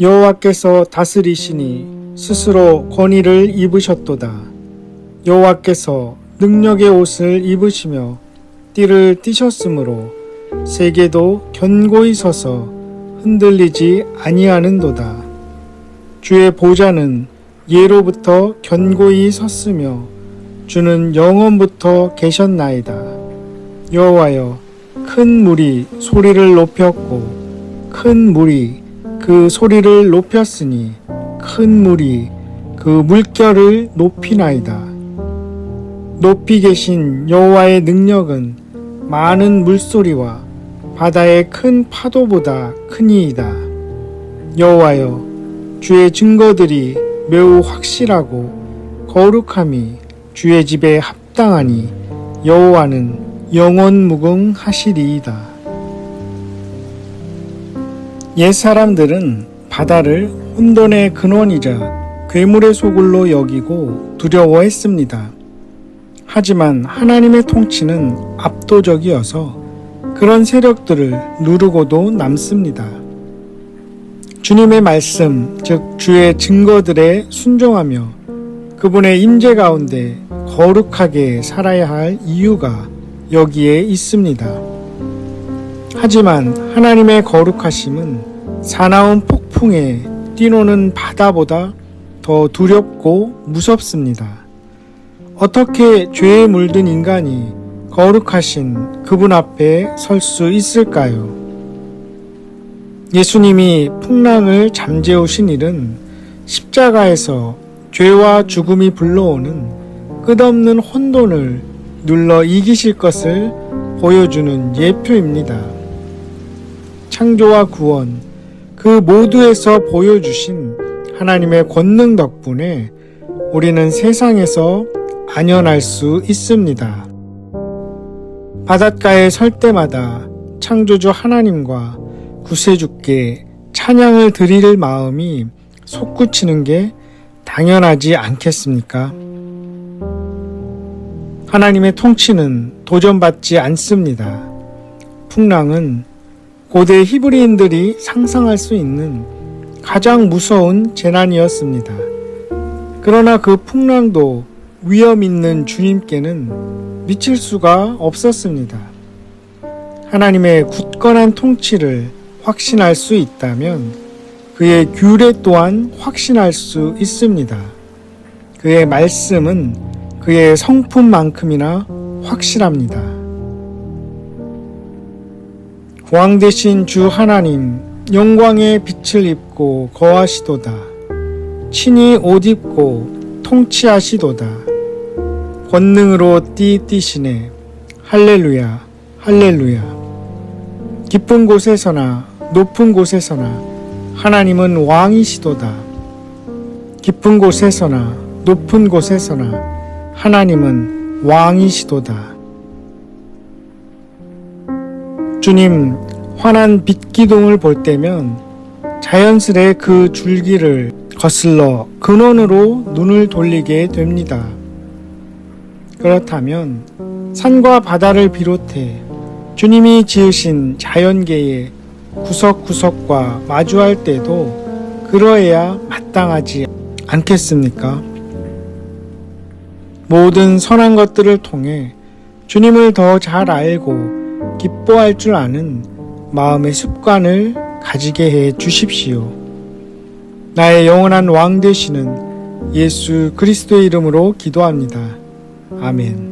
여호와께서 다스리시니 스스로 권위를 입으셨도다. 여호와께서 능력의 옷을 입으시며 띠를 띠셨으므로 세계도 견고히 서서 흔들리지 아니하는도다. 주의 보좌는 예로부터 견고히 섰으며 주는 영원부터 계셨나이다. 여호와여 큰 물이 소리를 높였고 큰 물이 그 소리를 높였으니 큰 물이 그 물결을 높이나이다. 높이 계신 여호와의 능력은 많은 물소리와 바다의 큰 파도보다 크니이다. 여호와여 주의 증거들이 매우 확실하고 거룩함이 주의 집에 합당하니 여호와는 영원 무궁하시리이다. 옛 사람들은 바다를 혼돈의 근원이자 괴물의 소굴로 여기고 두려워했습니다. 하지만 하나님의 통치는 압도적이어서 그런 세력들을 누르고도 남습니다. 주님의 말씀, 즉 주의 증거들에 순종하며 그분의 임재 가운데 거룩하게 살아야 할 이유가 여기에 있습니다. 하지만 하나님의 거룩하심은 사나운 폭풍에 뛰노는 바다보다 더 두렵고 무섭습니다. 어떻게 죄에 물든 인간이 거룩하신 그분 앞에 설 수 있을까요? 예수님이 풍랑을 잠재우신 일은 십자가에서 죄와 죽음이 불러오는 끝없는 혼돈을 눌러 이기실 것을 보여주는 예표입니다. 창조와 구원, 그 모두에서 보여주신 하나님의 권능 덕분에 우리는 세상에서 안연할 수 있습니다. 바닷가에 설 때마다 창조주 하나님과 구세주께 찬양을 드릴 마음이 솟구치는 게 당연하지 않겠습니까? 하나님의 통치는 도전받지 않습니다. 풍랑은 고대 히브리인들이 상상할 수 있는 가장 무서운 재난이었습니다. 그러나 그 풍랑도 위험 있는 주님께는 미칠 수가 없었습니다. 하나님의 굳건한 통치를 확신할 수 있다면 그의 규례 또한 확신할 수 있습니다. 그의 말씀은 그의 성품만큼이나 확실합니다. 왕 대신 주 하나님 영광의 빛을 입고 거하시도다. 친히 옷 입고 통치하시도다. 권능으로 띠띠시네. 할렐루야, 할렐루야. 깊은 곳에서나 높은 곳에서나 하나님은 왕이시도다. 깊은 곳에서나 높은 곳에서나 하나님은 왕이시도다. 주님, 환한 빛 기둥을 볼 때면 자연스레 그 줄기를 거슬러 근원으로 눈을 돌리게 됩니다. 그렇다면 산과 바다를 비롯해 주님이 지으신 자연계의 구석구석과 마주할 때도 그러해야 마땅하지 않겠습니까? 모든 선한 것들을 통해 주님을 더 잘 알고 기뻐할 줄 아는 마음의 습관을 가지게 해 주십시오. 나의 영원한 왕 되시는 예수 그리스도의 이름으로 기도합니다. 아멘.